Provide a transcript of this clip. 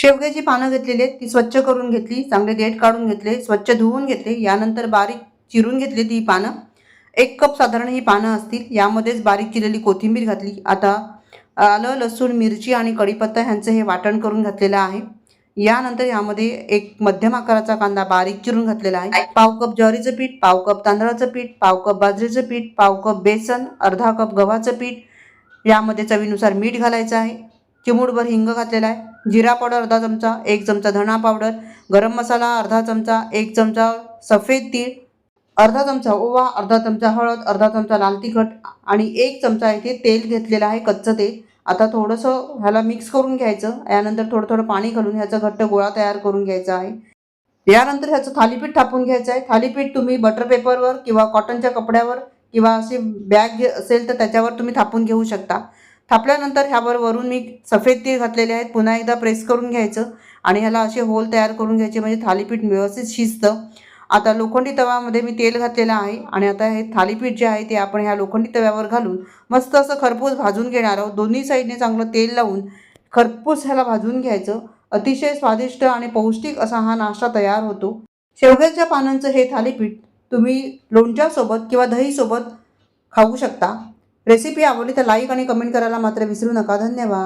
शेवग्याची पानं घेतलेली आहेत ती स्वच्छ करून घेतली चांगले देठ काढून घेतले स्वच्छ धुवून घेतले यानंतर बारीक चिरून घेतली ती पानं. एक कप साधारण ही पानं असतील यामध्येच बारीक चिरलेली कोथिंबीर घातली. आता आलं लसूण मिरची आणि कढीपत्ता ह्यांचं हे वाटण करून घातलेलं आहे. यानंतर यामध्ये एक मध्यम आकाराचा कांदा बारीक चिरून घातलेला आहे. पाव कप ज्वारीचं पीठ पाव कप तांदळाचं पीठ पाव कप बाजरीचं पीठ पाव कप बेसन अर्धा कप गव्हाचं पीठ. यामध्ये चवीनुसार मीठ घालायचं आहे. चिमूटभर हिंग घातलेला आहे. जिरा पावडर अर्धा चमचा एक चमचा धणा पावडर गरम मसाला अर्धा चमचा एक चमचा सफेद तीळ अर्धा चमचा ओवा अर्धा चमचा हळद अर्धा चमचा लाल तिखट आणि एक चमचा इथे तेल घेतलेलं आहे कच्चं तेल. आता थोडंसं ह्याला मिक्स करून घ्यायचं. यानंतर थोडं थोडं पाणी घालून ह्याचा घट्ट गोळा तयार करून घ्यायचा आहे. यानंतर ह्याचं थालीपीठ थापून घ्यायचं आहे. थालीपीठ तुम्ही बटर पेपरवर किंवा कॉटनच्या कपड्यावर किंवा अशी बॅग असेल तर त्याच्यावर तुम्ही थापून घेऊ शकता. थापल्यानंतर ह्यावर वरून मी सफेद तीळ घातलेले आहेत. पुन्हा एकदा प्रेस करून घ्यायचं आणि ह्याला असे होल तयार करून घ्यायचे म्हणजे थालीपीठ व्यवस्थित शिजतं. आता लोखंडी तव्यामध्ये मी तेल घातलेलं आहे आणि आता हे थालीपीठ जे आहे ते आपण ह्या लोखंडी तव्यावर घालून मस्त असं खरपूस भाजून घेणार आहोत. दोन्ही साईडने चांगलं तेल लावून खरपूस ह्याला भाजून घ्यायचं. अतिशय स्वादिष्ट आणि पौष्टिक असा हा नाश्ता तयार होतो. शेवग्याच्या पानांचं हे थालीपीठ तुम्ही लोणच्यासोबत किंवा दहीसोबत खाऊ शकता. रेसिपी आवडली तर लाईक आणि कमेंट करायला मात्र विसरू नका. धन्यवाद.